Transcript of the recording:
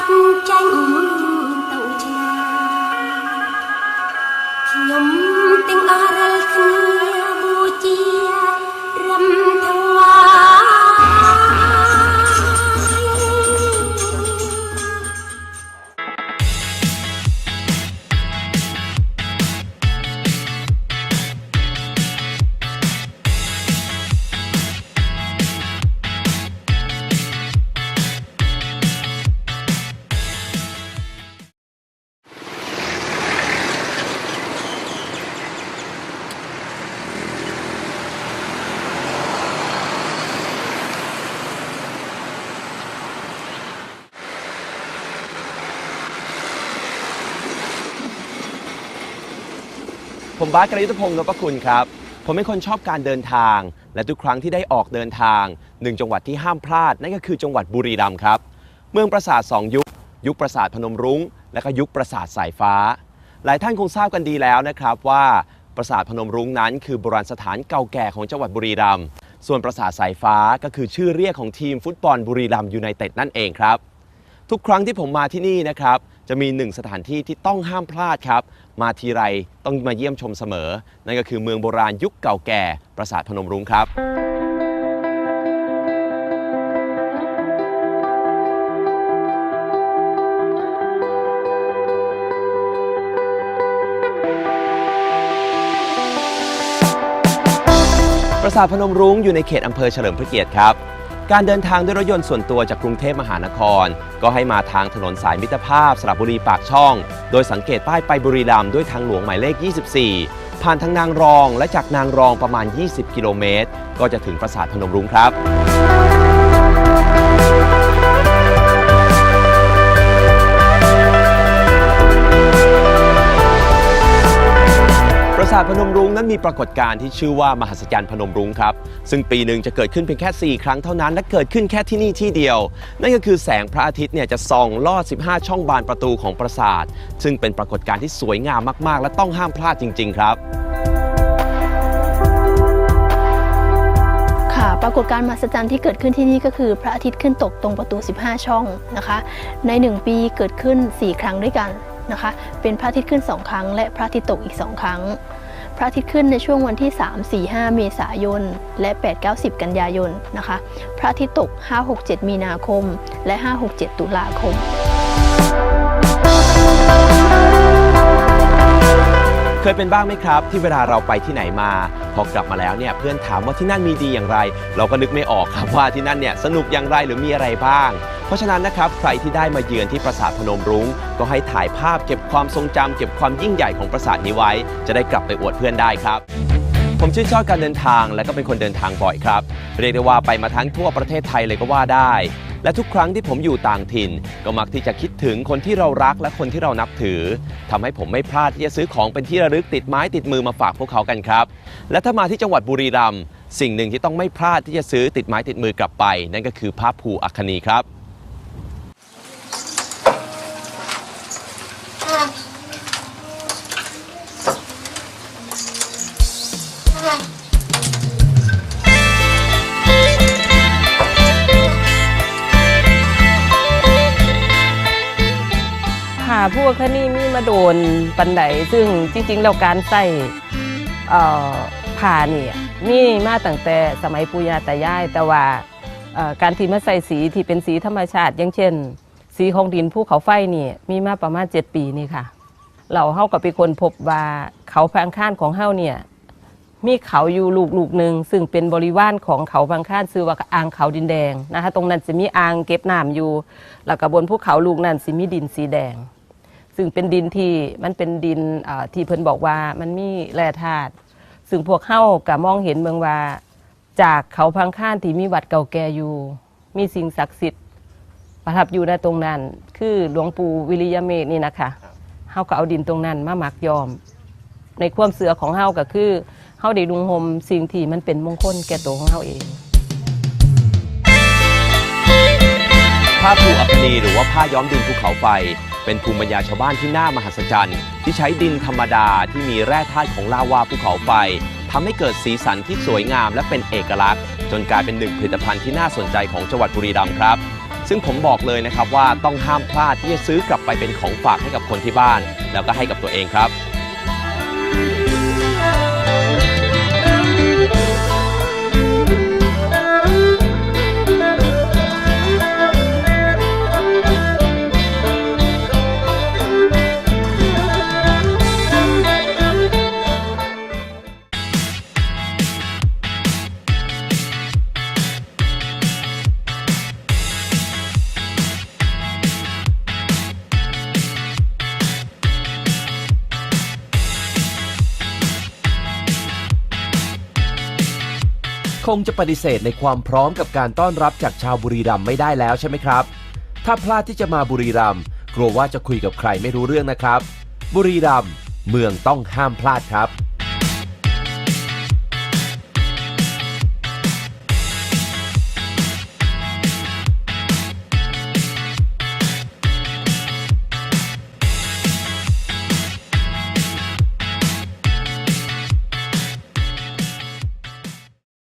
sắc tranh tàu trà nhóm tiếng a ra ผมบาสกรยุทธพงศ์นพคุณครับ ผมเป็นคนชอบการเดินทาง และทุกครั้งที่ได้ออกเดินทางหนึ่งจังหวัดที่ห้ามพลาด นั่นก็คือจังหวัดบุรีรัมย์ครับ เมืองปราสาทสองยุค ยุคปราสาทพนมรุ้ง และก็ยุคปราสาทสายฟ้า หลายท่านคงทราบกันดีแล้วนะครับว่าปราสาทพนมรุ้งนั้น คือโบราณสถานเก่าแก่ของจังหวัดบุรีรัมย์ส่วนปราสาทสายฟ้าก็คือชื่อเรียกของทีมฟุตบอลบุรีรัมย์ยูไนเต็ดนั่นเองครับ ทุกครั้งที่ผมมาที่นี่นะครับ จะมีหนึ่งสถานที่ที่ต้องห้ามพลาดครับ มาทีไรต้องมาเยี่ยมชมเสมอ นั่นก็คือเมืองโบราณยุคเก่าแก่ปราสาทพนมรุ้งครับ ปราสาทพนมรุ้งอยู่ในเขตอำเภอเฉลิมพระเกียรติครับ การเดินทางด้วยรถยนต์ส่วนตัวจากกรุงเทพมหานคร ก็ให้มาทางถนนสายมิตรภาพสระบุรีปากช่อง โดยสังเกตป้ายไปบุรีรัมย์ด้วยทางหลวงหมายเลข 24 ผ่านทางนางรองและจากนางรองประมาณ 20 กิโลเมตร ก็จะถึงปราสาทพนมรุ้งครับาสพนมรุ้งนั้นมีปรากฏการณ์ที่ชื่อว่ามหัศจรรย์พนมรุ้งครับ ซึ่งปีหนึ่งจะเกิดขึ้นเพียงแค่ 4 ครั้งเท่านั้น และเกิดขึ้นแค่ที่นี่ที่เดียว นั่นก็คือแสงพระอาทิตย์เนี่ยจะส่องลอด 15 ช่องบานประตูของปราสาท ซึ่งเป็นปรากฏการณ์ที่สวยงามมาก ๆ และต้องห้ามพลาดจริง ๆ ครับค่ะปรากฏการณ์มหัศจรรย์ที่เกิดขึ้นที่นี่ก็คือพระอาทิตย์ขึ้นตกตรงประตู 15 ช่องนะคะ ใน 1 ปีเกิดขึ้น 4 ครั้งด้วยกันนะคะ เป็นพระอาทิตย์ขึ้น 2 ครั้ง และพระอาทิตย์ตกอีก 2 ครั้ง ระอาทิตย์ขึ้นในช่วงวันที่ 3 4 5 เมษายน และ 8 9 0กันยายนนะคะ พระอาทิตย์ตก 5 6 7 มีนาคม และ 5 6 7 ตุลาคม เคยเป็นบ้างไหมครับ ที่เวลาเราไปที่ไหนมา พอกลับมาแล้วเนี่ยเพื่อนถามว่าที่นั่นมีดีอย่างไร เราก็นึกไม่ออกครับว่าที่นั่นเนี่ยสนุกอย่างไรหรือมีอะไรบ้าง เพราะฉะนั้นนะครับใครที่ได้มาเยือนที่ปราสาทพนมรุ้ง ก็ให้ถ่ายภาพเก็บความทรงจำเก็บความยิ่งใหญ่ของปราสาทนี้ไว้ จะได้กลับไปอวดเพื่อนได้ครับ ผมชื่นชอบการเดินทางและก็เป็นคนเดินทางบ่อยครับ เรียกได้ว่าไปมาทั้งทั่วประเทศไทยเลยก็ว่าได้ และทุกครั้งที่ผมอยู่ต่างถิ่น ก็มักที่จะคิดถึงคนที่เรารักและคนที่เรานับถือทำให้ผมไม่พลาดที่จะซื้อของเป็นที่ระลึกติดไม้ติดมือมาฝากพวกเขากันครับ และถ้ามาที่จังหวัดบุรีรัมย์สิ่งหนึ่งที่ต้องไม่พลาดที่จะซื้อติดไม้ติดมือกลับไป นั่นก็คือผ้าภูอัคคณีครับ หาพวกคนี่มีมาโดนปันไดซึ่งจริงๆแล้วการใส่ผ่านี่มีมาตั้งแต่สมัยปู่ย่าตายาย แต่ว่าการที่มาใส่สีที่เป็นสีธรรมชาติ อย่างเช่น สีของดินภูเขาไฟนี่มีมาประมาณ 7 ปีนี่ค่ะเราเฮากับเป็นคนพบว่าเขาแพงค่านของเฮาเนี่ย มีเขาอยู่ลูกลูกหนึ่งซึ่งเป็นบริวารของเขาพังค่านชื่อว่าอ่างเขาดินแดงนะคะตรงนั้นจะมีอ่างเก็บน้ำอยู่ แล้วก็บนภูเขาลูกนั้นสิมีดินสีแดง ซึ่งเป็นดินที่มันเป็นดินอ่าที่เพิ่นบอกว่ามันมีแร่ธาตุซึ่งพวกเข้ากับมองเห็นเมืองว่า จากเขาพังค่านที่มีวัดเก่าแก่อยู่ มีสิ่งศักดิ์สิทธิ์ประทับอยู่ในตรงนั้น คือหลวงปู่วิริยเมธนี่นะคะเฮาก็เอาดินตรงนั้นมาหมักยอม ในความเสือของเฮาก็คือ เฮาได้ลุงหมสิ่งที่มันเป็นมงคลแก่ตัวของเฮาเอง ผ้าภูอัคคณีหรือว่าผ้าย้อมดินภูเขาไฟ เป็นภูมิปัญญาชาวบ้านที่น่ามหัศจรรย์ ที่ใช้ดินธรรมดาที่มีแร่ธาตุของลาวาภูเขาไฟทำให้เกิดสีสันที่สวยงามและเป็นเอกลักษณ์ จนกลายเป็นหนึ่งผลิตภัณฑ์ที่น่าสนใจของจังหวัดบุรีรัมย์ครับ ซึ่งผมบอกเลยนะครับว่าต้องห้ามพลาดที่จะซื้อกลับไปเป็นของฝากให้กับคนที่บ้าน แล้วก็ให้กับตัวเองครับ งจะปฏิเสธในความพร้อมกับการต้อนรับจากชาวบุรีรัมย์ไม่ได้แล้วใช่ไหมครับ ถ้าพลาดที่จะมาบุรีรัมย์กลัวว่าจะคุยกับใครไม่รู้เรื่องนะครับ บุรีรัมย์เมืองต้องห้ามพลาดครับ